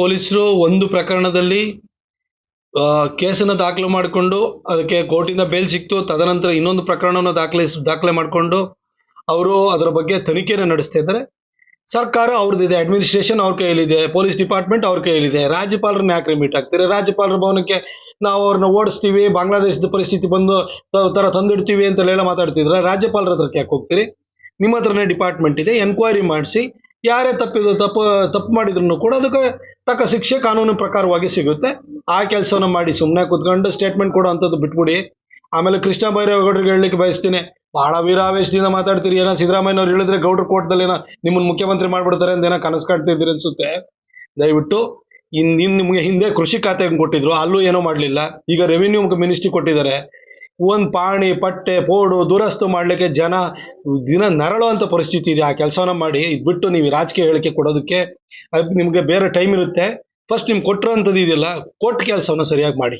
ಪೊಲೀಸರು ಒಂದು ಪ್ರಕರಣದಲ್ಲಿ ಕೇಸನ್ನು ದಾಖಲು ಮಾಡಿಕೊಂಡು, ಅದಕ್ಕೆ ಕೋರ್ಟಿಂದ ಬೇಲ್ ಸಿಕ್ತು. ತದನಂತರ ಇನ್ನೊಂದು ಪ್ರಕರಣವನ್ನು ದಾಖಲೆ ದಾಖಲೆ ಮಾಡಿಕೊಂಡು ಅವರು ಅದರ ಬಗ್ಗೆ ತನಿಖೆಯನ್ನು ನಡೆಸ್ತಾ ಇದ್ದಾರೆ. ಸರ್ಕಾರ ಅವ್ರದ್ದಿದೆ ಅಡ್ಮಿನಿಸ್ಟ್ರೇಷನ್ ಅವ್ರ ಕೈಯಲ್ಲಿದೆ, ಪೊಲೀಸ್ ಡಿಪಾರ್ಟ್ಮೆಂಟ್ ಅವ್ರ ಕೈಯಲ್ಲಿದೆ. ರಾಜ್ಯಪಾಲರನ್ನ ಯಾಕೆ ಮೀಟ್ ಆಗ್ತಾರೆ? ರಾಜ್ಯಪಾಲರ ಭವನಕ್ಕೆ ನಾವು ಅವ್ರನ್ನ ಓಡಿಸ್ತೀವಿ, ಬಾಂಗ್ಲಾದೇಶದ ಪರಿಸ್ಥಿತಿ ಬಂದು ತರ ತಂದಿಡ್ತೀವಿ ಅಂತೆಲ್ಲ ಮಾತಾಡ್ತಿದ್ರೆ? ರಾಜ್ಯಪಾಲರ ಹತ್ರಕ್ಕೆ ಯಾಕೆ ಹೋಗ್ತೀರಿ? ನಿಮ್ಮ ಹತ್ರನೇ ಡಿಪಾರ್ಟ್ಮೆಂಟ್ ಇದೆ ಎನ್ಕ್ವೈರಿ ಮಾಡಿಸಿ ಯಾರೇ ತಪ್ಪಿದ ತಪ್ಪು ತಪ್ಪು ಮಾಡಿದ್ರು ಕೂಡ ಅದಕ್ಕೆ ತಕ್ಕ ಶಿಕ್ಷೆ ಕಾನೂನು ಪ್ರಕಾರವಾಗಿ ಸಿಗುತ್ತೆ. ಆ ಕೆಲಸನ ಮಾಡಿ ಸುಮ್ಮನೆ ಕುತ್ಕೊಂಡು ಸ್ಟೇಟ್ಮೆಂಟ್ ಕೊಡೋ ಅಂಥದ್ದು ಬಿಟ್ಬಿಡಿ. ಆಮೇಲೆ ಕೃಷ್ಣ ಬೈರೇಗೌಡರಿಗೆ ಹೇಳಲಿಕ್ಕೆ ಬಯಸ್ತೀನಿ. ಬಹಳ ವೀರಾವೇಶದಿಂದ ಮಾತಾಡ್ತೀರಿ. ಏನೋ ಸಿದ್ದರಾಮಯ್ಯನವ್ರು ಹೇಳಿದ್ರೆ ಗೌಡ್ರ ಕೋಟದಲ್ಲಿ ಏನೋ ನಿಮ್ಮನ್ನು ಮುಖ್ಯಮಂತ್ರಿ ಮಾಡಿಬಿಡ್ತಾರೆ ಅಂತ ಏನೋ ಕನಸು ಕಾಡ್ತಿದ್ದೀರಿ ಅನ್ಸುತ್ತೆ. ದಯವಿಟ್ಟು ಇನ್ ಇನ್ ನಿಮ್ಗೆ ಹಿಂದೆ ಕೃಷಿ ಖಾತೆ ಕೊಟ್ಟಿದ್ರು. ಅಲ್ಲೂ ಏನೋ ಮಾಡಲಿಲ್ಲ. ಈಗ ರೆವಿನ್ಯೂ ಮಿನಿಸ್ಟ್ರಿ ಕೊಟ್ಟಿದ್ದಾರೆ. ಒಂದು ಪಾಣಿ ಪಟ್ಟೆ ಪೋಡು ದುರಸ್ತು ಮಾಡಲಿಕ್ಕೆ ಜನ ದಿನ ನರಳುವಂಥ ಪರಿಸ್ಥಿತಿ ಇದೆ. ಆ ಕೆಲಸನ ಮಾಡಿ ಇದ್ಬಿಟ್ಟು ನೀವು ರಾಜಕೀಯ ಹೇಳಿಕೆ ಕೊಡೋದಕ್ಕೆ ಅದು ನಿಮಗೆ ಬೇರೆ ಟೈಮ್ ಇರುತ್ತೆ. ಫಸ್ಟ್ ನಿಮ್ಗೆ ಕೊಟ್ಟಿರೋಂಥದ್ದು ಇದೆಯಲ್ಲ ಕೊಟ್ಟು ಕೆಲಸವನ್ನ ಸರಿಯಾಗಿ ಮಾಡಿ.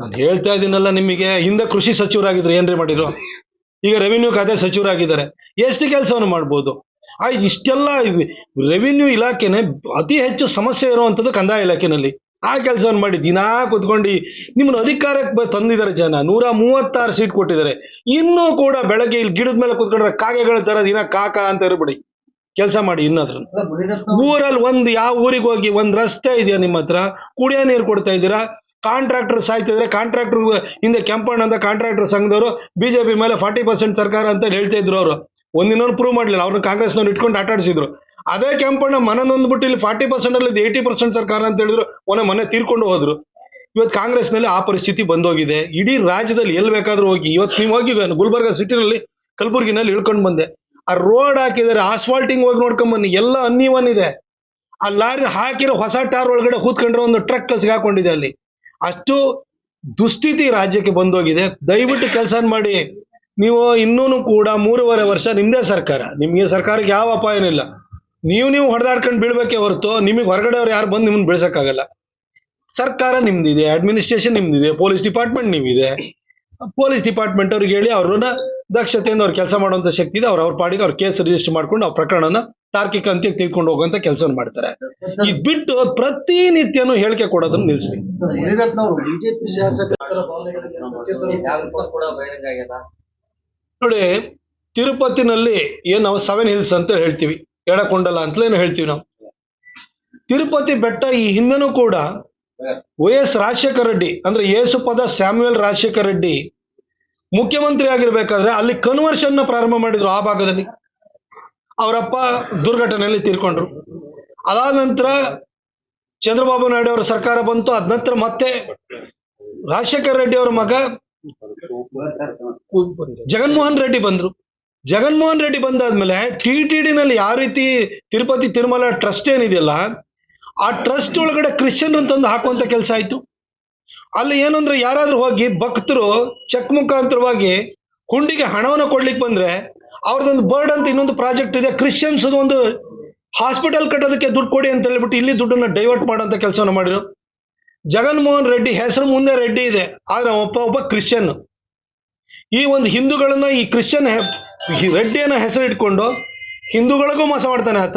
ನಾನು ಹೇಳ್ತಾ ಇದ್ದೀನಲ್ಲ ನಿಮಗೆ. ಹಿಂದೆ ಕೃಷಿ ಸಚಿವರಾಗಿದ್ರು ಏನ್ರಿ ಮಾಡಿದ್ರು? ಈಗ ರೆವಿನ್ಯೂ ಖಾತೆ ಸಚಿವರಾಗಿದ್ದಾರೆ. ಎಷ್ಟು ಕೆಲಸವನ್ನು ಮಾಡ್ಬೋದು? ಆ ಇಷ್ಟೆಲ್ಲ ರೆವಿನ್ಯೂ ಇಲಾಖೆನೆ ಅತಿ ಹೆಚ್ಚು ಸಮಸ್ಯೆ ಇರುವಂಥದ್ದು ಕಂದಾಯ ಇಲಾಖೆನಲ್ಲಿ. ಆ ಕೆಲಸವನ್ನು ಮಾಡಿ ದಿನಾ ಕುತ್ಕೊಂಡು ನಿಮ್ಮನ್ನು ಅಧಿಕಾರಕ್ಕೆ ತಂದಿದ್ದಾರೆ ಜನ. ನೂರ ಮೂವತ್ತಾರು ಸೀಟ್ ಕೊಟ್ಟಿದ್ದಾರೆ. ಇನ್ನೂ ಕೂಡ ಬೆಳಗ್ಗೆ ಇಲ್ಲಿ ಗಿಡದ ಮೇಲೆ ಕುತ್ಕೊಂಡ್ರೆ ಕಾಗೆಗಳ ತರ ದಿನ ಕಾಕ ಅಂತ ಇರ್ಬಿಡಿ. ಕೆಲಸ ಮಾಡಿ ಇನ್ನಾದ್ರೂ ಊರಲ್ಲಿ ಒಂದು ಯಾವ ಊರಿಗೆ ಹೋಗಿ ಒಂದು ರಸ್ತೆ ಇದೆಯಾ ನಿಮ್ಮ ಹತ್ರ? ಕುಡಿಯೋ ನೀರು ಕೊಡ್ತಾ ಇದ್ದೀರಾ? ಕಾಂಟ್ರಾಕ್ಟರ್ ಸಾಯ್ತಿದ್ರೆ ಕಾಂಟ್ರಾಕ್ಟರ್ ಹಿಂದೆ ಕೆಂಪಣ್ಣ ಅಂತ ಕಾಂಟ್ರಾಕ್ಟರ್ ಸಂಘದವರು ಬಿಜೆಪಿ ಮೇಲೆ ಫಾರ್ಟಿ ಪರ್ಸೆಂಟ್ ಸರ್ಕಾರ ಅಂತ ಹೇಳ್ತಾ ಇದ್ರು ಅವರು. ಒಂದಿನ ಪ್ರೂವ್ ಮಾಡಲಿಲ್ಲ. ಅವ್ರನ್ನ ಕಾಂಗ್ರೆಸ್ನವ್ರು ಇಟ್ಕೊಂಡು ಆಟ ಆಡಿಸಿದ್ರು ಅದೇ ಕೆಂಪಣ್ಣ ಮನೆ ನೊಂದ್ಬಿಟ್ಟು ಇಲ್ಲಿ ಫಾರ್ಟಿ ಪರ್ಸೆಂಟ್ ಅಲ್ಲಿ ಏಯ್ಟಿ ಪರ್ಸೆಂಟ್ ಸರ್ಕಾರ ಅಂತ ಹೇಳಿದ್ರು ಮೊನ್ನೆ ಮನೆ ತೀರ್ಕೊಂಡು ಹೋದ್ರು. ಇವತ್ತು ಕಾಂಗ್ರೆಸ್ನಲ್ಲಿ ಆ ಪರಿಸ್ಥಿತಿ ಬಂದೋಗಿದೆ. ಇಡೀ ರಾಜ್ಯದಲ್ಲಿ ಎಲ್ಲಿ ಬೇಕಾದ್ರೂ ಹೋಗಿ, ಇವತ್ತು ನೀವು ಹೋಗಿ ಗುಲ್ಬರ್ಗ ಸಿಟಿನಲ್ಲಿ ಕಲಬುರಗಿನಲ್ಲಿ ಇಳ್ಕೊಂಡು ಬಂದೆ. ಆ ರೋಡ್ ಹಾಕಿದ್ದಾರೆ ಆಸ್ಫಾಲ್ಟಿಂಗ್ ಹೋಗಿ ನೋಡ್ಕೊಂಡ್ ಬನ್ನಿ, ಎಲ್ಲ ಅನ್ನೀವನ್ ಇದೆ. ಆ ಲಾರಿ ಹಾಕಿರೋ ಹೊಸ ಟಾರ್ ಒಳಗಡೆ ಕೂತ್ಕೊಂಡ್ರೆ ಒಂದು ಟ್ರಕ್ ಹಾಕೊಂಡಿದೆ ಅಲ್ಲಿ. ಅಷ್ಟು ದುಸ್ಥಿತಿ ರಾಜ್ಯಕ್ಕೆ ಬಂದೋಗಿದೆ. ದಯವಿಟ್ಟು ಕೆಲಸ ಮಾಡಿ. ನೀವು ಇನ್ನೂ ಕೂಡ ಮೂರುವರೆ ವರ್ಷ ನಿಮ್ಮದೇ ಸರ್ಕಾರ. ನಿಮಗೆ ಸರ್ಕಾರಕ್ಕೆ ಯಾವ ಅಪಾಯನೂ ಇಲ್ಲ. ನೀವು ನೀವು ಹೊಡೆದಾಡ್ಕೊಂಡು ಬೀಳ್ಬೇಕೇ ಹೊರತು ನಿಮಗೆ ಹೊರಗಡೆ ಅವ್ರು ಯಾರು ಬಂದು ನಿಮ್ಮನ್ನು ಬೆಳೆಸೋಕ್ಕಾಗಲ್ಲ. ಸರ್ಕಾರ ನಿಮ್ದಿದೆ ಅಡ್ಮಿನಿಸ್ಟ್ರೇಷನ್ ನಿಮ್ದಿದೆ ಪೊಲೀಸ್ ಡಿಪಾರ್ಟ್ಮೆಂಟ್ ನಿಮ್ಮಿದೆ ಪೊಲೀಸ್ ಡಿಪಾರ್ಟ್ಮೆಂಟ್ ಅವ್ರಿಗೆ ಹೇಳಿ ಅವ್ರನ್ನ ದಕ್ಷತೆಯಿಂದ ಅವ್ರು ಕೆಲಸ ಮಾಡುವಂತ ಶಕ್ತಿ ಇದೆ. ಅವ್ರ ಅವ್ರ ಪಾಡಿಗೆ ಅವ್ರ ಕೇಸ್ ರಿಜಿಸ್ಟರ್ ಮಾಡ್ಕೊಂಡು ಅವ್ರ ಪ್ರಕರಣನ ತಾರ್ಕಿಕ ಅಂತ್ಯಕ್ಕೆ ತೆಗೆದುಕೊಂಡು ಹೋಗುವಂತ ಕೆಲಸ ಮಾಡ್ತಾರೆ. ಇದ್ ಬಿಟ್ಟು ಪ್ರತಿನಿತ್ಯನೂ ಹೇಳಿಕೆ ಕೊಡೋದನ್ನ ನಿಲ್ಸಿ ನೋಡಿ, ತಿರುಪತಿನಲ್ಲಿ ಏನ್ ನಾವು ಸೆವೆನ್ ಹಿಲ್ಸ್ ಅಂತ ಹೇಳ್ತೀವಿ. ಎಡಕೊಂಡಲ ಅಂತಲೇನು ಹೇಳ್ತೀವಿ ನಾವು. ತಿರುಪತಿ ಬೆಟ್ಟ ಈ ಹಿಂದೆನೂ ಕೂಡ ವೈ ಎಸ್ ರಾಜಶೇಖರ ರೆಡ್ಡಿ, ಅಂದ್ರೆ ಯೇಸುಪದ ಸ್ಯಾಮ್ಯುಯಲ್ ರಾಜಶೇಖರ ರೆಡ್ಡಿ ಮುಖ್ಯಮಂತ್ರಿ ಆಗಿರ್ಬೇಕಾದ್ರೆ ಅಲ್ಲಿ ಕನ್ವರ್ಷನ್ ಪ್ರಾರಂಭ ಮಾಡಿದ್ರು ಆ ಭಾಗದಲ್ಲಿ. ಅವರಪ್ಪ ದುರ್ಘಟನೆಯಲ್ಲಿ ತೀರ್ಕೊಂಡ್ರು. ಅದಾದ ನಂತರ ಚಂದ್ರಬಾಬು ನಾಯ್ಡು ಅವರ ಸರ್ಕಾರ ಬಂತು. ಅದ ನಂತರ ಮತ್ತೆ ರಾಜಶೇಖರ ರೆಡ್ಡಿ ಅವರ ಮಗ ಜಗನ್ಮೋಹನ್ ರೆಡ್ಡಿ ಬಂದ್ರು. ಜಗನ್ಮೋಹನ್ ರೆಡ್ಡಿ ಬಂದಾದ್ಮೇಲೆ ಟಿ ಟಿ ಡಿನಲ್ಲಿ ಯಾವ ರೀತಿ ತಿರುಪತಿ ತಿರುಮಲ ಟ್ರಸ್ಟ್ ಏನಿದೆಯಲ್ಲ, ಆ ಟ್ರಸ್ಟ್ ಒಳಗಡೆ ಕ್ರಿಶ್ಚಿಯನ್ ತಂದು ಹಾಕುವಂತ ಕೆಲಸ ಆಯ್ತು. ಅಲ್ಲಿ ಏನಂದ್ರೆ ಯಾರಾದ್ರೂ ಹೋಗಿ ಭಕ್ತರು ಚೆಕ್ ಮುಖಾಂತರವಾಗಿ ಹುಂಡಿಗೆ ಹಣವನ್ನು ಕೊಡ್ಲಿಕ್ಕೆ ಬಂದ್ರೆ ಅವ್ರದ್ದೊಂದು ಬರ್ಡ್ ಅಂತ ಇನ್ನೊಂದು ಪ್ರಾಜೆಕ್ಟ್ ಇದೆ ಕ್ರಿಶ್ಚಿಯನ್ಸ್ ಒಂದು ಹಾಸ್ಪಿಟಲ್ ಕಟ್ಟೋದಕ್ಕೆ ದುಡ್ಡು ಕೊಡಿ ಅಂತ ಹೇಳ್ಬಿಟ್ಟು ಇಲ್ಲಿ ದುಡ್ಡನ್ನ ಡೈವರ್ಟ್ ಮಾಡೋಂಥ ಕೆಲಸವನ್ನು ಮಾಡಿದ್ರು. ಜಗನ್ಮೋಹನ್ ರೆಡ್ಡಿ ಹೆಸರು ಮುಂದೆ ರೆಡ್ಡಿ ಇದೆ, ಆದ್ರೆ ಒಬ್ಬ ಒಬ್ಬ ಕ್ರಿಶ್ಚಿಯನ್ ಈ ಒಂದು ಹಿಂದೂಗಳನ್ನ ಈ ಕ್ರಿಶ್ಚಿಯನ್ ಈ ರೆಡ್ಡಿಯನ್ನು ಹೆಸರು ಇಟ್ಕೊಂಡು ಹಿಂದೂಗಳಿಗೂ ಮೋಸ ಮಾಡ್ತಾನೆ ಆತ.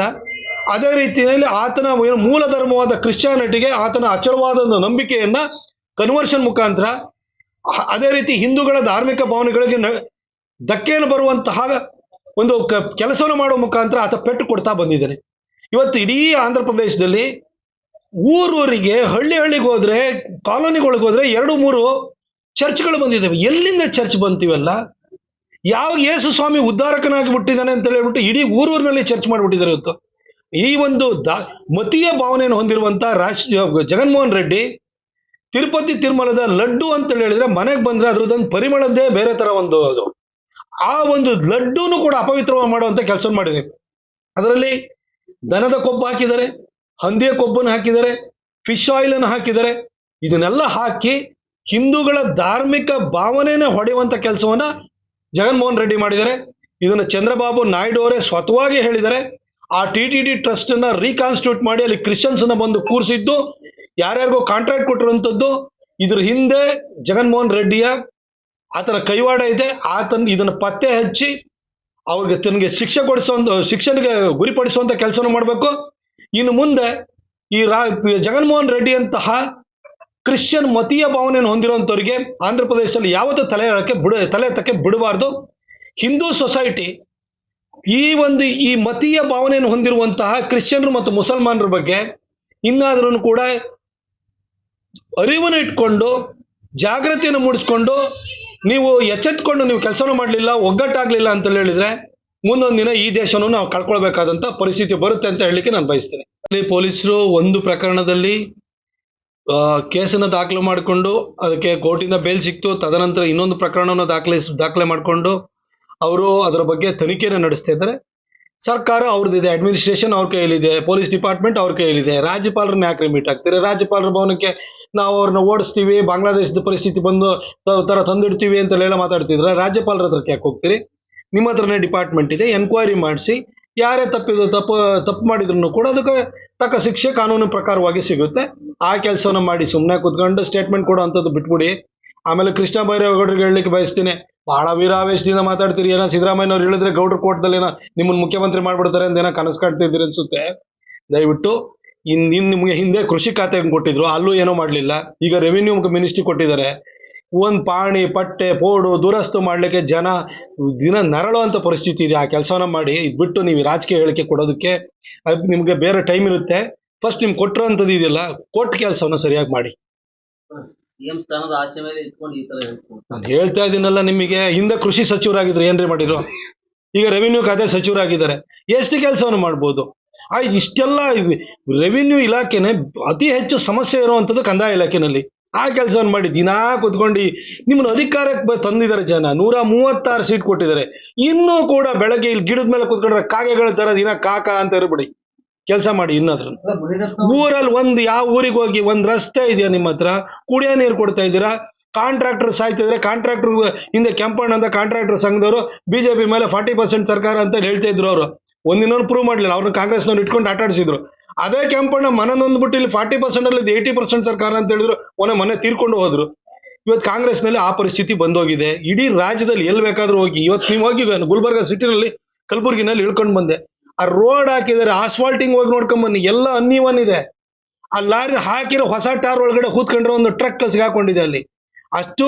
ಅದೇ ರೀತಿಯಲ್ಲಿ ಆತನ ಮೂಲ ಧರ್ಮವಾದ ಕ್ರಿಶ್ಚಿಯಾನಿಟಿಗೆ ಆತನ ಅಚಲವಾದ ಒಂದು ನಂಬಿಕೆಯನ್ನ ಕನ್ವರ್ಷನ್ ಮುಖಾಂತರ ಅದೇ ರೀತಿ ಹಿಂದೂಗಳ ಧಾರ್ಮಿಕ ಭಾವನೆಗಳಿಗೆ ಧಕ್ಕೆಯನ್ನು ಬರುವಂತಹ ಒಂದು ಕೆಲಸವನ್ನು ಮಾಡುವ ಮುಖಾಂತರ ಆತ ಪೆಟ್ಟು ಕೊಡ್ತಾ ಬಂದಿದ್ದಾನೆ. ಇವತ್ತು ಇಡೀ ಆಂಧ್ರ ಪ್ರದೇಶದಲ್ಲಿ ಊರೂರಿಗೆ, ಹಳ್ಳಿ ಹಳ್ಳಿಗೆ ಹೋದ್ರೆ, ಕಾಲೋನಿಗಳಿಗೆ ಹೋದ್ರೆ ಎರಡು ಮೂರು ಚರ್ಚ್ಗಳು ಬಂದಿದ್ದಾವೆ. ಎಲ್ಲಿಂದ ಚರ್ಚ್ ಬಂತಿವೆಲ್ಲ? ಯಾವಾಗ ಯೇಸು ಸ್ವಾಮಿ ಉದ್ಧಾರಕನಾಗಿ ಬಿಟ್ಟಿದ್ದಾನೆ ಅಂತ ಹೇಳ್ಬಿಟ್ಟು ಇಡೀ ಊರೂರಿನಲ್ಲಿ ಚರ್ಚ್ ಮಾಡಿಬಿಟ್ಟಿದ್ದಾರೆ ಇವತ್ತು. ಈ ಒಂದು ದಾ, ಮತೀಯ ಭಾವನೆಯನ್ನು ಹೊಂದಿರುವಂತ ರಾಜ್ ಜಗನ್ಮೋಹನ್ ರೆಡ್ಡಿ ತಿರುಪತಿ ತಿರುಮಲದ ಲಡ್ಡು ಅಂತ ಹೇಳಿದ್ರೆ ಮನೆಗೆ ಬಂದ್ರೆ ಅದ್ರದ್ದೊಂದು ಪರಿಮಳದ್ದೇ ಬೇರೆ ತರ ಒಂದು ಅದು. ಆ ಒಂದು ಲಡ್ಡೂನು ಕೂಡ ಅಪವಿತ್ರ ಮಾಡುವಂತ ಕೆಲಸ ಮಾಡಿದೆ. ಅದರಲ್ಲಿ ದನದ ಕೊಬ್ಬು ಹಾಕಿದ್ದಾರೆ, ಹಂದಿಯ ಕೊಬ್ಬನ್ನು ಹಾಕಿದ್ದಾರೆ ಫಿಶ್ ಆಯಿಲ್ ಅನ್ನು ಹಾಕಿದ್ದಾರೆ. ಇದನ್ನೆಲ್ಲ ಹಾಕಿ ಹಿಂದೂಗಳ ಧಾರ್ಮಿಕ ಭಾವನೆಯನ್ನು ಹೊಡೆಯುವಂತ ಕೆಲಸವನ್ನ ಜಗನ್ಮೋಹನ್ ರೆಡ್ಡಿ ಮಾಡಿದ್ದಾರೆ. ಇದನ್ನು ಚಂದ್ರಬಾಬು ನಾಯ್ಡು ಅವರೇ ಸ್ವತವಾಗಿ ಹೇಳಿದ್ದಾರೆ. ಆ T T D trust reconstitute ಮಾಡಿ ಅಲ್ಲಿ ಕ್ರಿಶ್ಚಿಯನ್ಸ್ ಬಂದು ಕೂರಿಸಿದ್ದು. ಯಾರ್ಯಾರಿಗೋ ಕಾಂಟ್ರಾಕ್ಟ್ ಕೊಟ್ಟಿರುವಂತದ್ದು ಇದ್ರ ಹಿಂದೆ ಜಗನ್ಮೋಹನ್ ರೆಡ್ಡಿಯ ಆತನ ಕೈವಾಡ ಇದೆ. ಆತನ ಇದನ್ನ ಪತ್ತೆ ಹಚ್ಚಿ ಅವ್ರಿಗೆ ತನಗೆ ಶಿಕ್ಷೆ ಕೊಡಿಸುವಂತ, ಶಿಕ್ಷಣಕ್ಕೆ ಗುರಿಪಡಿಸುವಂತ ಕೆಲಸನ ಮಾಡಬೇಕು. ಇನ್ನು ಮುಂದೆ ಈ ರಾ, ಜಗನ್ಮೋಹನ್ ರೆಡ್ಡಿ ಅಂತಹ ಕ್ರಿಶ್ಚಿಯನ್ ಮತೀಯ ಭಾವನೆಯನ್ನು ಹೊಂದಿರುವಂಥವ್ರಿಗೆ ಆಂಧ್ರ ಪ್ರದೇಶದಲ್ಲಿ ಯಾವತ್ತೂ ತಲೆ ಎಳಕ್ಕೆ ಬಿಡ, ತಲೆ ಎತ್ತಕ್ಕೆ ಬಿಡಬಾರ್ದು. ಹಿಂದೂ ಸೊಸೈಟಿ ಈ ಒಂದು ಈ ಮತೀಯ ಭಾವನೆಯನ್ನು ಹೊಂದಿರುವಂತಹ ಕ್ರಿಶ್ಚಿಯನ್ರು ಮತ್ತು ಮುಸಲ್ಮಾನರ ಬಗ್ಗೆ ಇನ್ನಾದ್ರೂ ಕೂಡ ಅರಿವನ್ನು ಇಟ್ಕೊಂಡು ಜಾಗೃತಿಯನ್ನು ಮೂಡಿಸ್ಕೊಂಡು, ನೀವು ಎಚ್ಚೆತ್ಕೊಂಡು ನೀವು ಕೆಲಸನೂ ಮಾಡಲಿಲ್ಲ, ಒಗ್ಗಟ್ಟಾಗಲಿಲ್ಲ ಅಂತ ಹೇಳಿದ್ರೆ ಮುಂದೊಂದು ದಿನ ಈ ದೇಶನೂ ನಾವು ಕಳ್ಕೊಳ್ಬೇಕಾದಂಥ ಪರಿಸ್ಥಿತಿ ಬರುತ್ತೆ ಅಂತ ಹೇಳಲಿಕ್ಕೆ ನಾನು ಬಯಸ್ತೇನೆ. ಅಲ್ಲಿ ಪೊಲೀಸರು ಒಂದು ಪ್ರಕರಣದಲ್ಲಿ ಕೇಸನ್ನು ದಾಖಲು ಮಾಡಿಕೊಂಡು ಅದಕ್ಕೆ ಕೋರ್ಟಿಂದ ಬೇಲ್ ಸಿಕ್ತು. ತದನಂತರ ಇನ್ನೊಂದು ಪ್ರಕರಣವನ್ನು ದಾಖಲಿಸ್, ದಾಖಲೆ ಮಾಡಿಕೊಂಡು ಅವರು ಅದರ ಬಗ್ಗೆ ತನಿಖೆಯನ್ನು ನಡೆಸ್ತಾ ಇದ್ದಾರೆ. ಸರ್ಕಾರ ಅವ್ರದ್ದಿದೆ ಅಡ್ಮಿನಿಸ್ಟ್ರೇಷನ್ ಅವ್ರ ಕೈಯಲ್ಲಿದೆ ಪೊಲೀಸ್ ಡಿಪಾರ್ಟ್ಮೆಂಟ್ ಅವ್ರ ಕೈಯಲ್ಲಿದೆ. ರಾಜ್ಯಪಾಲರನ್ನ ಯಾಕೆ ಮೀಟ್ ಆಗ್ತೀರಿ? ರಾಜ್ಯಪಾಲರ ಭವನಕ್ಕೆ ನಾವು ಅವ್ರನ್ನ ಓಡಿಸ್ತೀವಿ, ಬಾಂಗ್ಲಾದೇಶದ ಪರಿಸ್ಥಿತಿ ಬಂದು ತರ ತಂದಿಡ್ತೀವಿ ಅಂತೆಲ್ಲ ಮಾತಾಡ್ತಿದ್ರೆ. ರಾಜ್ಯಪಾಲರ ಹತ್ರಕ್ಕೆ ಯಾಕೆ ಹೋಗ್ತೀರಿ? ನಿಮ್ಮ ಹತ್ರನೇ ಡಿಪಾರ್ಟ್ಮೆಂಟ್ ಇದೆ ಎನ್ಕ್ವೈರಿ ಮಾಡಿಸಿ ಯಾರೇ ತಪ್ಪಿದ ತಪ್ಪು ತಪ್ಪು ಮಾಡಿದ್ರು ಕೂಡ ಅದಕ್ಕೆ ತಕ್ಕ ಶಿಕ್ಷೆ ಕಾನೂನು ಪ್ರಕಾರವಾಗಿ ಸಿಗುತ್ತೆ. ಆ ಕೆಲಸವನ್ನು ಮಾಡಿ ಸುಮ್ಮನೆ ಕುತ್ಕೊಂಡು ಸ್ಟೇಟ್ಮೆಂಟ್ ಕೊಡೋ ಅಂಥದ್ದು ಬಿಟ್ಬಿಡಿ. ಆಮೇಲೆ ಕೃಷ್ಣ ಬೈರೇಗೌಡರಿಗೆ ಹೇಳಲಿಕ್ಕೆ ಬಯಸ್ತೀನಿ. ಬಹಳ ವೀರಾವೇಶದಿಂದ ಮಾತಾಡ್ತೀರಿ. ಏನೋ ಸಿದ್ದರಾಮಯ್ಯನವ್ರು ಹೇಳಿದ್ರೆ ಗೌಡ್ರ ಕೋಟದಲ್ಲಿ ಏನೋ ನಿಮ್ಮನ್ನು ಮುಖ್ಯಮಂತ್ರಿ ಮಾಡ್ಬಿಡ್ತಾರೆ ಅಂತ ಏನೋ ಕನಸು ಕಾಡ್ತಿದ್ದೀರಿ ಅನ್ಸುತ್ತೆ. ದಯವಿಟ್ಟು ಇನ್ ನಿಮಗೆ ನಿಮ್ಗೆ ಹಿಂದೆ ಕೃಷಿ ಖಾತೆ ಕೊಟ್ಟಿದ್ರು. ಅಲ್ಲೂ ಏನೋ ಮಾಡಲಿಲ್ಲ. ಈಗ ರೆವಿನ್ಯೂ ಮಿನಿಸ್ಟ್ರಿ ಕೊಟ್ಟಿದ್ದಾರೆ. ಒಂದು ಪಾಣಿ ಪಟ್ಟೆ ಪೋಡು ದುರಸ್ತು ಮಾಡಲಿಕ್ಕೆ ಜನ ದಿನ ನರಳುವಂಥ ಪರಿಸ್ಥಿತಿ ಇದೆ. ಆ ಕೆಲಸವನ್ನ ಮಾಡಿ ಇದು ಬಿಟ್ಟು ನೀವು ರಾಜಕೀಯ ಹೇಳಿಕೆ ಕೊಡೋದಕ್ಕೆ ಅದು ನಿಮ್ಗೆ ಬೇರೆ ಟೈಮ್ ಇರುತ್ತೆ. ಫಸ್ಟ್ ನಿಮ್ಗೆ ಕೊಟ್ಟಿರೋಂಥದ್ದು ಇದೆಯಲ್ಲ ಕೊಟ್ಟ ಕೆಲಸವನ್ನ ಸರಿಯಾಗಿ ಮಾಡಿ. ನಾನು ಹೇಳ್ತಾ ಇದ್ದೀನಲ್ಲ ನಿಮಗೆ. ಹಿಂದೆ ಕೃಷಿ ಸಚಿವರಾಗಿದ್ರು ಏನ್ರಿ ಮಾಡಿದ್ರು? ಈಗ ರೆವಿನ್ಯೂ ಖಾತೆ ಸಚಿವರಾಗಿದ್ದಾರೆ. ಎಷ್ಟು ಕೆಲಸವನ್ನು ಮಾಡ್ಬೋದು? ಆ ಇಷ್ಟೆಲ್ಲ ರೆವಿನ್ಯೂ ಇಲಾಖೆನೆ ಅತಿ ಹೆಚ್ಚು ಸಮಸ್ಯೆ ಇರುವಂಥದ್ದು ಕಂದಾಯ ಇಲಾಖೆನಲ್ಲಿ. ಆ ಕೆಲಸವನ್ನು ಮಾಡಿ ದಿನಾ ಕುತ್ಕೊಂಡು ನಿಮ್ಮನ್ನು ಅಧಿಕಾರಕ್ಕೆ ತಂದಿದ್ದಾರೆ ಜನ. ನೂರ ಮೂವತ್ತಾರು ಸೀಟ್ ಕೊಟ್ಟಿದ್ದಾರೆ. ಇನ್ನೂ ಕೂಡ ಬೆಳಗ್ಗೆ ಇಲ್ಲಿ ಗಿಡದ ಮೇಲೆ ಕುತ್ಕೊಂಡ್ರೆ ಕಾಗೆಗಳ ತರ ದಿನ ಕಾಕ ಅಂತ ಇರ್ಬಿಡಿ. ಕೆಲಸ ಮಾಡಿ ಇನ್ನಾದ್ರೂ ಊರಲ್ಲಿ ಒಂದು ಯಾವ ಊರಿಗೆ ಹೋಗಿ ಒಂದ್ ರಸ್ತೆ ಇದೆಯಾ ನಿಮ್ಮ ಹತ್ರ? ಕುಡಿಯೋ ನೀರು ಕೊಡ್ತಾ ಇದ್ದೀರಾ? ಕಾಂಟ್ರಾಕ್ಟರ್ ಸಾಯ್ತಿದ್ರೆ ಕಾಂಟ್ರಾಕ್ಟರ್ ಹಿಂದೆ ಕೆಂಪಣ್ಣ ಅಂತ ಕಾಂಟ್ರಾಕ್ಟರ್ ಸಂಘದವರು, ಬಿಜೆಪಿ ಮೇಲೆ ಫಾರ್ಟಿ ಪರ್ಸೆಂಟ್ ಸರ್ಕಾರ ಅಂತ ಹೇಳ್ತಾ ಇದ್ರು ಅವರು. ಒಂದಿನ ಪ್ರೂವ್ ಮಾಡಲಿಲ್ಲ. ಅವ್ರನ್ನ ಕಾಂಗ್ರೆಸ್ನವ್ರು ಇಟ್ಕೊಂಡು ಆಟ ಆಡಿಸಿದ್ರು ಅದೇ ಕೆಂಪಣ್ಣ ಮನೆ ನೊಂದ್ಬಿಟ್ಟು ಇಲ್ಲಿ ಫಾರ್ಟಿ ಪರ್ಸೆಂಟ್ ಅಲ್ಲಿ ಏಯ್ಟಿ ಪರ್ಸೆಂಟ್ ಸರ್ಕಾರ ಅಂತ ಹೇಳಿದ್ರು ಮೊನ್ನೆ ಮನೆ ತೀರ್ಕೊಂಡು ಹೋದ್ರು. ಇವತ್ತು ಕಾಂಗ್ರೆಸ್ನಲ್ಲಿ ಆ ಪರಿಸ್ಥಿತಿ ಬಂದೋಗಿದೆ. ಇಡೀ ರಾಜ್ಯದಲ್ಲಿ ಎಲ್ಲಿ ಬೇಕಾದ್ರೂ ಹೋಗಿ ಇವತ್ತು ನೀವು ಹೋಗಿ ಗುಲ್ಬರ್ಗ ಸಿಟಿನಲ್ಲಿ ಕಲಬುರ್ಗಿನಲ್ಲಿ ಇಳ್ಕೊಂಡು ಬಂದೆ. ಆ ರೋಡ್ ಹಾಕಿದ್ದಾರೆ ಆಸ್ಫಾಲ್ಟಿಂಗ್ ಹೋಗಿ ನೋಡ್ಕೊಂಡ್ ಬನ್ನಿ, ಎಲ್ಲ ಅನ್ನೀವನ್ ಇದೆ. ಆ ಲಾರಿ ಹಾಕಿರೋ ಹೊಸ ಟಾರ್ ಒಳಗಡೆ ಕೂತ್ಕೊಂಡ್ರೆ ಒಂದು ಟ್ರಕ್ ಹಾಕೊಂಡಿದೆ ಅಲ್ಲಿ. ಅಷ್ಟು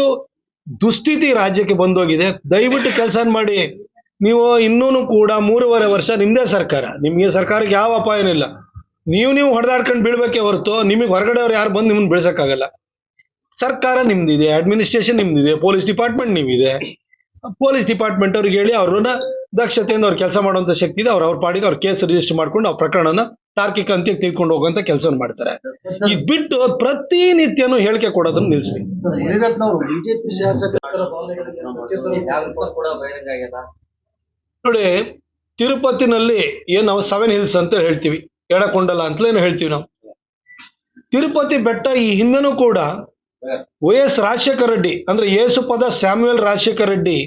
ದುಸ್ಥಿತಿ ರಾಜ್ಯಕ್ಕೆ ಬಂದೋಗಿದೆ. ದಯವಿಟ್ಟು ಕೆಲಸ ಮಾಡಿ. ನೀವು ಇನ್ನೂ ಕೂಡ ಮೂರುವರೆ ವರ್ಷ ನಿಮ್ಮದೇ ಸರ್ಕಾರ. ನಿಮಗೆ ಸರ್ಕಾರಕ್ಕೆ ಯಾವ ಅಪಾಯನೂ ಇಲ್ಲ. ನೀವು ನೀವು ಹೊಡೆದಾಡ್ಕೊಂಡು ಬೀಳ್ಬೇಕೇ ಹೊರತು ನಿಮಗೆ ಹೊರಗಡೆ ಅವ್ರು ಯಾರು ಬಂದು ನಿಮ್ಮನ್ನು ಬೀಳ್ಸೋಕ್ಕಾಗಲ್ಲ. ಸರ್ಕಾರ ನಿಮ್ದಿದೆ ಅಡ್ಮಿನಿಸ್ಟ್ರೇಷನ್ ನಿಮ್ದಿದೆ ಪೊಲೀಸ್ ಡಿಪಾರ್ಟ್ಮೆಂಟ್ ನಿಮ್ಮಿದೆ ಪೊಲೀಸ್ ಡಿಪಾರ್ಟ್ಮೆಂಟ್ ಅವ್ರಿಗೆ ಹೇಳಿ ಅವ್ರನ್ನ ದಕ್ಷತೆಯಿಂದ ಅವ್ರು ಕೆಲಸ ಮಾಡುವಂಥ ಶಕ್ತಿ ಇದೆ. ಅವ್ರ ಅವ್ರ ಪಾಡಿಗೆ ಅವ್ರ ಕೇಸ್ ರಿಜಿಸ್ಟರ್ ಮಾಡ್ಕೊಂಡು ಅವ್ರ ಪ್ರಕರಣನ ತಾರ್ಕಿಕ ಅಂತ್ಯಕ್ಕೆ ತೆಗೆದುಕೊಂಡು ಹೋಗುವಂತ ಕೆಲಸವನ್ನು ಮಾಡ್ತಾರೆ. ಇದ್ ಬಿಟ್ಟು ಪ್ರತಿನಿತ್ಯನೂ ಹೇಳಿಕೆ ಕೊಡೋದನ್ನ ನಿಲ್ಲಿಸಿ ನೋಡಿ ತಿರುಪತಿನಲ್ಲಿ ಏನು ನಾವು ಸೆವೆನ್ ಹಿಲ್ಸ್ ಅಂತ ಹೇಳ್ತೀವಿ. ಎಡಕೊಂಡಲ ಅಂತಲೇನು ಹೇಳ್ತೀವಿ ನಾವು. ತಿರುಪತಿ ಬೆಟ್ಟ ಈ ಹಿಂದೆನೂ ಕೂಡ ವೈ ಎಸ್ ರಾಜಶೇಖರ ರೆಡ್ಡಿ, ಅಂದ್ರೆ ಯೇಸುಪದ ಸ್ಯಾಮ್ಯುಯಲ್ ರಾಜಶೇಖರ ರೆಡ್ಡಿ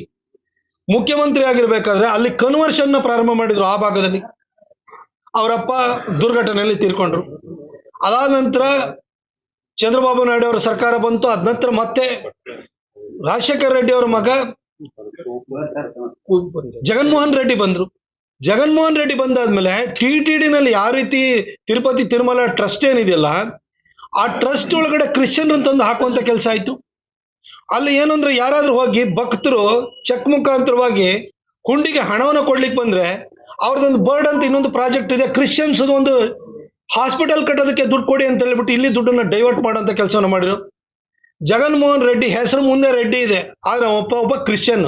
ಮುಖ್ಯಮಂತ್ರಿ ಆಗಿರ್ಬೇಕಾದ್ರೆ ಅಲ್ಲಿ ಕನ್ವರ್ಷನ್ನ ಪ್ರಾರಂಭ ಮಾಡಿದ್ರು ಆ ಭಾಗದಲ್ಲಿ. ಅವರಪ್ಪ ದುರ್ಘಟನೆಯಲ್ಲಿ ತೀರ್ಕೊಂಡ್ರು. ಅದಾದ ನಂತರ ಚಂದ್ರಬಾಬು ನಾಯ್ಡು ಅವರ ಸರ್ಕಾರ ಬಂತು. ಅದ ನಂತರ ಮತ್ತೆ ರಾಜಶೇಖರ ರೆಡ್ಡಿ ಅವರ ಮಗ ಜಗನ್ಮೋಹನ್ ರೆಡ್ಡಿ ಬಂದ್ರು. ಜಗನ್ಮೋಹನ್ ರೆಡ್ಡಿ ಬಂದಾದ್ಮೇಲೆ ಟಿ ಟಿ ಡಿನಲ್ಲಿ ಯಾವ ರೀತಿ ತಿರುಪತಿ ತಿರುಮಲ ಟ್ರಸ್ಟ್ ಏನಿದೆಯಲ್ಲ, ಆ ಟ್ರಸ್ಟ್ ಒಳಗಡೆ ಕ್ರಿಶ್ಚಿಯನ್ ತಂದು ಹಾಕುವಂತ ಕೆಲಸ ಆಯ್ತು. ಅಲ್ಲಿ ಏನಂದ್ರೆ ಯಾರಾದ್ರೂ ಹೋಗಿ ಭಕ್ತರು ಚೆಕ್ ಮುಖಾಂತರವಾಗಿ ಹುಂಡಿಗೆ ಹಣವನ್ನು ಕೊಡ್ಲಿಕ್ಕೆ ಬಂದ್ರೆ ಅವ್ರದ್ದೊಂದು ಬರ್ಡ್ ಅಂತ ಇನ್ನೊಂದು ಪ್ರಾಜೆಕ್ಟ್ ಇದೆ, ಕ್ರಿಶ್ಚಿಯನ್ಸ್ ಒಂದು ಹಾಸ್ಪಿಟಲ್ ಕಟ್ಟೋದಕ್ಕೆ ದುಡ್ಡು ಕೊಡಿ ಅಂತ ಹೇಳ್ಬಿಟ್ಟು ಇಲ್ಲಿ ದುಡ್ಡನ್ನ ಡೈವರ್ಟ್ ಮಾಡೋಂಥ ಕೆಲಸವನ್ನು ಮಾಡಿದ್ರು. ಜಗನ್ಮೋಹನ್ ರೆಡ್ಡಿ ಹೆಸರು ಮುಂದೆ ರೆಡ್ಡಿ ಇದೆ, ಆದ್ರೆ ಒಬ್ಬ ಒಬ್ಬ ಕ್ರಿಶ್ಚಿಯನ್.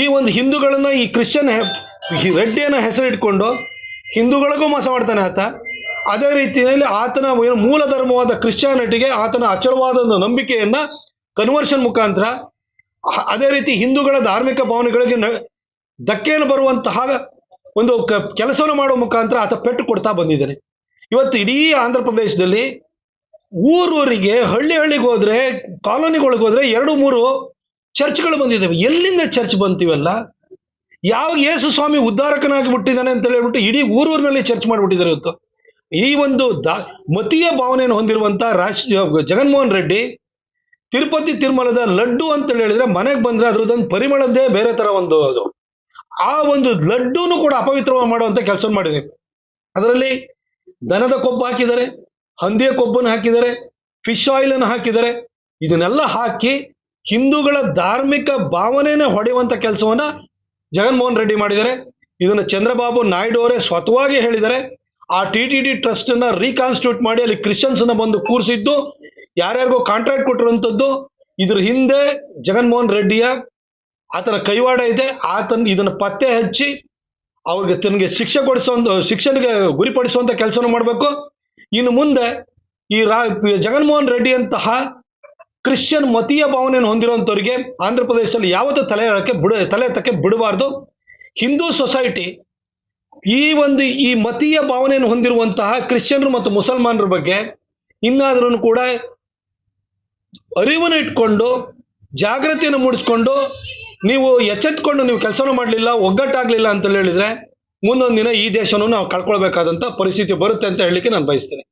ಈ ಒಂದು ಹಿಂದೂಗಳನ್ನ ಈ ಕ್ರಿಶ್ಚಿಯನ್ ಈ ರೆಡ್ಡಿಯನ್ನ ಹೆಸರು ಇಟ್ಕೊಂಡು ಹಿಂದೂಗಳಿಗೂ ಮೋಸ ಮಾಡ್ತಾನೆ ಆತ. ಅದೇ ರೀತಿಯಲ್ಲಿ ಆತನ ಮೂಲ ಧರ್ಮವಾದ ಕ್ರಿಶ್ಚಿಯಾನಿಟಿಗೆ ಆತನ ಅಚಲವಾದ ಒಂದು ನಂಬಿಕೆಯನ್ನ ಕನ್ವರ್ಷನ್ ಮುಖಾಂತರ ಅದೇ ರೀತಿ ಹಿಂದೂಗಳ ಧಾರ್ಮಿಕ ಭಾವನೆಗಳಿಗೆ ಧಕ್ಕೆಯನ್ನು ಬರುವಂತಹ ಒಂದು ಕೆಲಸವನ್ನು ಮಾಡುವ ಮುಖಾಂತರ ಆತ ಪೆಟ್ಟು ಕೊಡ್ತಾ ಬಂದಿದ್ದಾನೆ. ಇವತ್ತು ಇಡೀ ಆಂಧ್ರ ಪ್ರದೇಶದಲ್ಲಿ ಊರೂರಿಗೆ, ಹಳ್ಳಿ ಹಳ್ಳಿಗೆ ಹೋದ್ರೆ, ಕಾಲೋನಿಗಳಿಗೆ ಹೋದ್ರೆ ಎರಡು ಮೂರು ಚರ್ಚ್ಗಳು ಬಂದಿದ್ದಾವೆ. ಎಲ್ಲಿಂದ ಚರ್ಚ್ ಬಂತಿವೆಲ್ಲ? ಯಾವ ಯೇಸು ಸ್ವಾಮಿ ಉದ್ಧಾರಕನಾಗಿ ಬಿಟ್ಟಿದ್ದಾನೆ ಅಂತ ಹೇಳ್ಬಿಟ್ಟು ಇಡೀ ಊರೂರಿನಲ್ಲಿ ಚರ್ಚ್ ಮಾಡಿಬಿಟ್ಟಿದ್ದಾರೆ ಇವತ್ತು. ಈ ಒಂದು ದಾ, ಮತೀಯ ಭಾವನೆಯನ್ನು ಹೊಂದಿರುವಂತ ರಾಶ್ ಜಗನ್ಮೋಹನ್ ರೆಡ್ಡಿ, ತಿರುಪತಿ ತಿರುಮಲದ ಲಡ್ಡು ಅಂತ ಹೇಳಿದ್ರೆ ಮನೆಗೆ ಬಂದ್ರೆ ಅದ್ರದ್ದೊಂದು ಪರಿಮಳದ್ದೇ ಬೇರೆ ತರ ಒಂದು ಅದು. ಆ ಒಂದು ಲಡ್ಡೂನು ಕೂಡ ಅಪವಿತ್ರ ಮಾಡುವಂತ ಕೆಲಸ ಮಾಡಿದೆ. ಅದರಲ್ಲಿ ದನದ ಕೊಬ್ಬು ಹಾಕಿದ್ದಾರೆ, ಹಂದಿಯ ಕೊಬ್ಬನ್ನು ಹಾಕಿದ್ದಾರೆ ಫಿಶ್ ಆಯಿಲ್ ಅನ್ನು ಹಾಕಿದ್ದಾರೆ. ಇದನ್ನೆಲ್ಲ ಹಾಕಿ ಹಿಂದೂಗಳ ಧಾರ್ಮಿಕ ಭಾವನೆನ ಹೊಡೆಯುವಂತ ಕೆಲಸವನ್ನ ಜಗನ್ಮೋಹನ್ ರೆಡ್ಡಿ ಮಾಡಿದ್ದಾರೆ. ಇದನ್ನು ಚಂದ್ರಬಾಬು ನಾಯ್ಡು ಅವರೇ ಸ್ವತವಾಗಿ ಹೇಳಿದ್ದಾರೆ. ಆ ಟಿ ಟಿ ಡಿ ಟ್ರಸ್ಟ್ ಅನ್ನ ರೀಕಾನ್ಸ್ಟಿಟ್ಯೂಟ್ ಮಾಡಿ ಅಲ್ಲಿ ಕ್ರಿಶ್ಚಿಯನ್ಸ್ ಬಂದು ಕೂರಿಸಿದ್ದು. ಯಾರ್ಯಾರಿಗೂ ಕಾಂಟ್ರಾಕ್ಟ್ ಕೊಟ್ಟಿರುವಂತದ್ದು ಇದ್ರ ಹಿಂದೆ ಜಗನ್ಮೋಹನ್ ರೆಡ್ಡಿಯ ಆತನ ಕೈವಾಡ ಇದೆ. ಆತನ ಇದನ್ನು ಪತ್ತೆ ಹಚ್ಚಿ ಅವ್ರಿಗೆ ತನಗೆ ಶಿಕ್ಷೆ ಕೊಡಿಸುವಂತ ಶಿಕ್ಷಣಗೆ ಗುರಿಪಡಿಸುವಂತ ಕೆಲಸನ ಮಾಡಬೇಕು. ಇನ್ನು ಮುಂದೆ ಈ ರಾ, ಜಗನ್ಮೋಹನ್ ರೆಡ್ಡಿ ಅಂತಹ ಕ್ರಿಶ್ಚಿಯನ್ ಮತೀಯ ಭಾವನೆಯನ್ನು ಹೊಂದಿರುವಂತವರಿಗೆ ಆಂಧ್ರ ಪ್ರದೇಶದಲ್ಲಿ ಯಾವತ್ತೂ ತಲೆ ಎಳಕ್ಕೆ ಬಿಡ, ತಲೆ ಎತ್ತಕ್ಕೆ ಬಿಡಬಾರ್ದು. ಹಿಂದೂ ಸೊಸೈಟಿ ಈ ಒಂದು ಈ ಮತೀಯ ಭಾವನೆಯನ್ನು ಹೊಂದಿರುವಂತಹ ಕ್ರಿಶ್ಚಿಯನ್ರು ಮತ್ತು ಮುಸಲ್ಮಾನರ ಬಗ್ಗೆ ಇನ್ನಾದ್ರೂ ಕೂಡ ಅರಿವನ್ನು ಇಟ್ಕೊಂಡು, ಜಾಗೃತಿಯನ್ನು ಮೂಡಿಸ್ಕೊಂಡು, ನೀವು ಎಚ್ಚೆತ್ಕೊಂಡು ನೀವು ಕೆಲಸನೂ ಮಾಡಲಿಲ್ಲ, ಒಗ್ಗಟ್ಟಾಗ್ಲಿಲ್ಲ ಅಂತ ಹೇಳಿದ್ರೆ, ಮುಂದೊಂದು ದಿನ ಈ ದೇಶವನ್ನು ನಾವು ಕಳ್ಕೊಳ್ಬೇಕಾದಂಥ ಪರಿಸ್ಥಿತಿ ಬರುತ್ತೆ ಅಂತ ಹೇಳಲಿಕ್ಕೆ ನಾನು ಬಯಸ್ತೇನೆ.